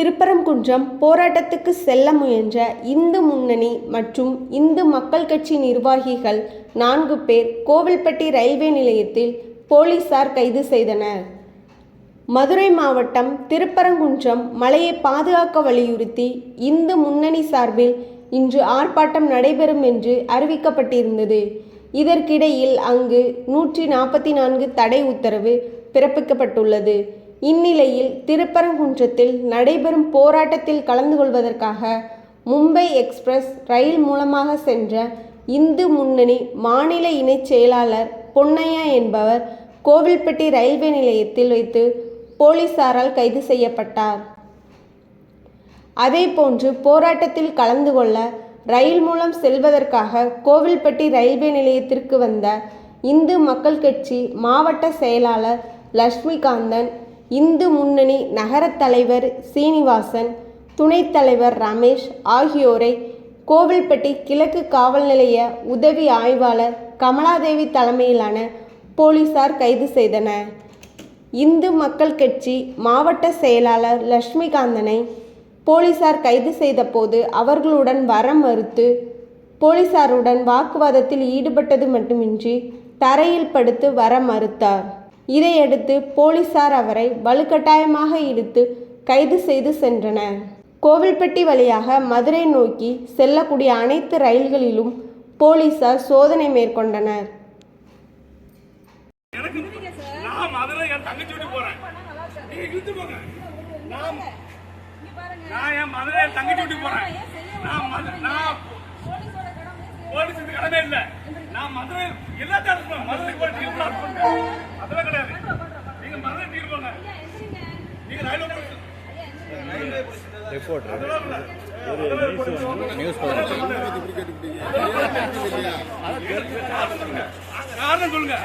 திருப்பரங்குன்றம் போராட்டத்துக்கு செல்ல முயன்ற இந்து முன்னணி மற்றும் இந்து மக்கள் கட்சி நிர்வாகிகள் நான்கு பேர் கோவில்பட்டி ரயில்வே நிலையத்தில் போலீசார் கைது செய்தனர். மதுரை மாவட்டம் திருப்பரங்குன்றம் மலையை பாதுகாக்க வலியுறுத்தி இந்து முன்னணி சார்பில் இன்று ஆர்ப்பாட்டம் நடைபெறும் என்று அறிவிக்கப்பட்டிருந்தது. இதற்கிடையில் அங்கு நூற்றி நாற்பத்தி நான்கு தடை உத்தரவு பிறப்பிக்கப்பட்டுள்ளது. இந்நிலையில் திருப்பரங்குன்றத்தில் நடைபெறும் போராட்டத்தில் கலந்து கொள்வதற்காக மும்பை எக்ஸ்பிரஸ் ரயில் மூலமாக சென்ற இந்து முன்னணி மாநில இணைச் செயலாளர் பொன்னையா என்பவர் கோவில்பட்டி ரயில்வே நிலையத்தில் வைத்து போலீசாரால் கைது செய்யப்பட்டார். அதேபோன்று போராட்டத்தில் கலந்து கொள்ள ரயில் மூலம் செல்வதற்காக கோவில்பட்டி ரயில்வே நிலையத்திற்கு வந்த இந்து மக்கள் கட்சி மாவட்ட செயலாளர் லட்சுமிகாந்தன் இந்து முன்னணி நகரத் தலைவர் சீனிவாசன் துணைத் தலைவர் ரமேஷ் ஆகியோரை கோவில்பட்டி கிழக்கு காவல் நிலைய உதவி ஆய்வாளர் கமலாதேவி தலைமையிலான போலீசார் கைது செய்தனர். இந்து மக்கள் கட்சி மாவட்ட செயலாளர் லட்சுமிகாந்தனை போலீசார் கைது செய்தபோது அவர்களுடன் வர மறுத்து போலீசாருடன் வாக்குவாதத்தில் ஈடுபட்டது மட்டுமின்றி தரையில் படுத்து வர மறுத்தார். இதையடுத்து போலீசார் அவரை வலுக்கட்டாயமாக இழுத்து கைது செய்து சென்றனர். கோவில்பட்டி வழியாக மதுரை நோக்கி செல்லக்கூடிய அனைத்து ரயில்களிலும் போலீசார் சோதனை மேற்கொண்டனர். நான் மதுரை என் மதுரை தங்கச்சி போறேன். நான் போலீஸ் கடமை நான் மதுரை எல்லாத்தையும் மதுரை அதெல்லாம் கிடையாது நீங்க மதுரை டீல் பண்ண நீங்க ரயில்வே போலீஸ் போலீஸ் நியூஸ் காரணம் சொல்லுங்க.